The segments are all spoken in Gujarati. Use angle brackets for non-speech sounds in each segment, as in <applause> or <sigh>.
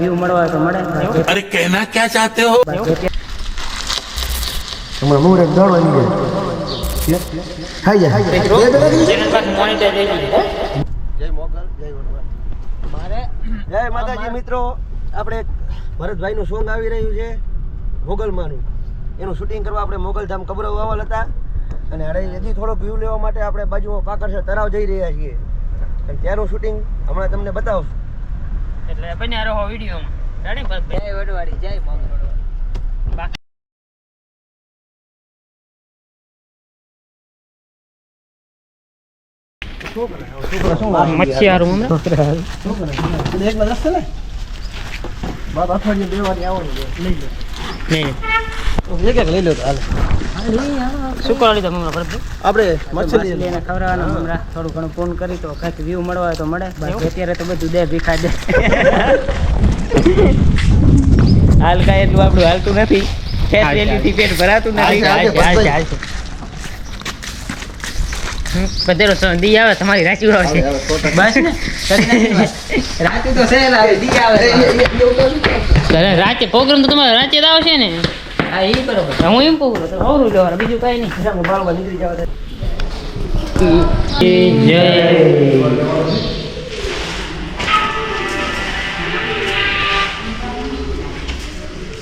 વ્યૂ મળવા તો મળે. અરે જય મોગલ જય મારે જય માતાજી મિત્રો. આપણે ભરતભાઈનું સોંગ આવી રહ્યું છે મોગલમાંનું. એનું શૂટિંગ કરવા આપણે મોગલધામ કબરો વાવલ હતા. અને હવે હજી થોડોક વ્યૂ લેવા માટે આપણે બાજુમાં પાકરસર તળાવ જઈ રહ્યા છીએ. અને ત્યાંનું શૂટિંગ હમણાં તમને બતાવશું. એટલે બન્યા રહો વિડીયોમાં. રેડી જય વડવાડી જય મોગલ બાકી મચ્છી હારું હમણાં એકલા રસ્તે ને બાપ અઠવાડિયે બે વાર આવવાનું છે. લઈ લો. નહીં એક એક લઈ લો હાલે. શું કરવા લીધા મમરા ભરત આપણે મછલી લઈને ખવડાવવાના મમરા થોડું ઘણું ફોન કરી તો કાંઈક વ્યૂ મળવા તો મળે. બાકી અત્યારે તો બધું દે ભીખા <laughs> દે. હાલ કાંઈ એટલું આપણું હાલતું નથી. ફેટ પેટ ભરાતું નથી. બધેરો દી આવે તમારી રાચી આવશે બસ ને? રાચી તો સેલ આવે દી આવે. રાતે પ્રોગ્રામ તો તમારે રાતે જ આવશે ને. હા એ બરોબર હું એમ કહું તો અવરું જવાનું બીજું કાંઈ નહીં. બાળવા નીકળી જાવ જય.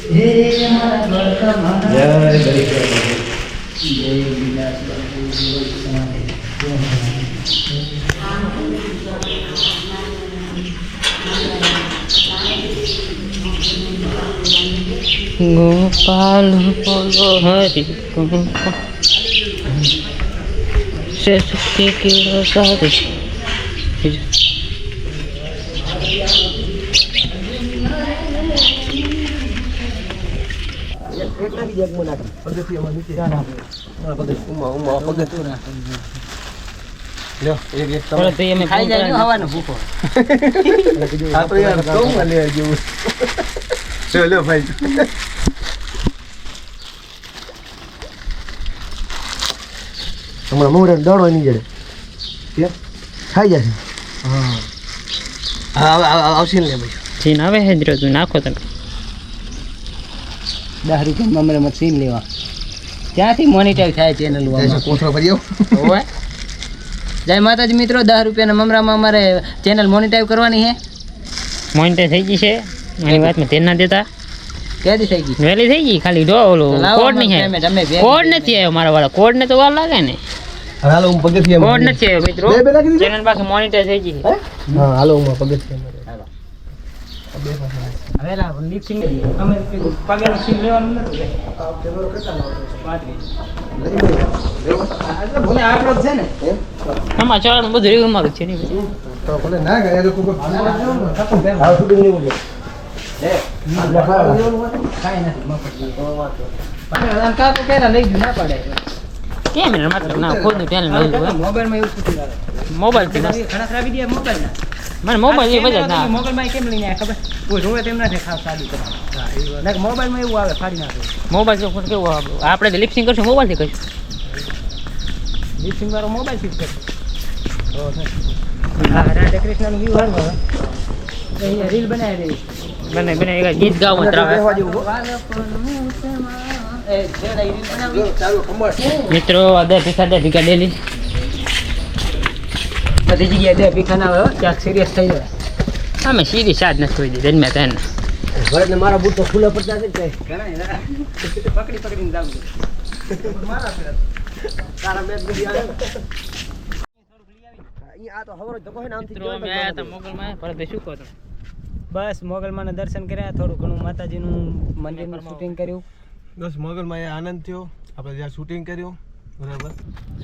જય જય જય હરી લ્યો, બોલો હરિ તમે. તો અમે ખાઈ જાય હવાનો ભૂખો આ તો લ્યો, ભાઈ. હમણાં મુહૂર્ત દોડવાની જડે કેમ ખાઈ જશે હા આવ- આવ- આવશે ને ભાઈ સીન આવે હેદરો તું નાખો તમે દસ રૂપિયા મમરામાં સીન લેવા ક્યાંથી મોનિટર થાય ચેનલ કોથળો ભરી હોય જય માતાજી મિત્રો દસ રૂપિયાના મમરામાં અમારે ચેનલ મોનિટાઈવ કરવાની છે મોનિટાઈવ થઈ ગઈ છે એની વાતમાં ધ્યાન ના દેતા? વેલી થઈ ગઈ? વહેલી થઈ ગઈ ખાલી જો ઓલો કોડ નહીં છે કોડ નથી આવ્યો મારા વાળા. કોડ ને તો વાર લાગે ને. હાલો હું પગથિયામાં કોડ નથી આવ્યો મિત્રો? ચેનલ પાસે મોનિટર થઈ ગઈ હા? હાલો હું પગથિયામાં હવે લા લીપ સિંગ અમે પગેનું સીન લેવાનું નથી ભલે આટલો જ છે ને. આમાં ચડાનું બધું એવું મારું છે નહીં તો ભલે ના ગયા તો કોઈ હા શૂટિંગ નહીં મૂકે મને મોબાઈલ એ બધા ના મોબાઈલમાં કેમ લઈને ખબર? કોઈ જોવે તેમ સાદું કરે મોબાઈલમાં એવું આવે ફાડી નાખે. મોબાઈલ તો કેવું આવે? આપણે તો લિપસિંગ કરશું મોબાઈલથી કરશું. લિપસિંગ વાળો મોબાઈલથી કરશું. હા રાધે કૃષ્ણનું વ્યૂ હાલ અહીંયા રીલ બનાવી દઈશ. એક ગીત ગાવ મિત્રો અદે ભીખા દે ભીખા ડેલી. બધી જગ્યાએ દે ભીખા ના હોય ક્યાંક સિરિયસ થઈ જાય. અમે સિરિયસ આજ નથી દીધી તેને ભરત ને મારા બૂટ તો ખુલ્લા પડતા છે કે પકડી પકડીને જાવ તારા મેચ બધી આવે. આ તો હવરો ધક્કો હે ને આમથી મિત્રો જોઈ તો મોગલ માં પરત શું કહો તમે? બસ મોગલમાં દર્શન કર્યા થોડું ઘણું માતાજીનું મંદિરનું શૂટિંગ કર્યું. બસ મોગલમાં એ આનંદ થયો. આપણે જ્યાં શૂટિંગ કર્યું બરાબર.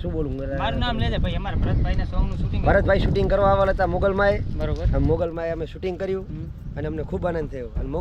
શું બોલું મારું નામ લેજે ભાઈ અમારા ભરતભાઈના સોંગનું શૂટિંગ ભરતભાઈ શૂટિંગ કરવા આવેલા હતા મોગલમાં બરોબર. મોગલમાં અમે શૂટિંગ કર્યું અને અમને ખૂબ આનંદ થયો. અને મોગલ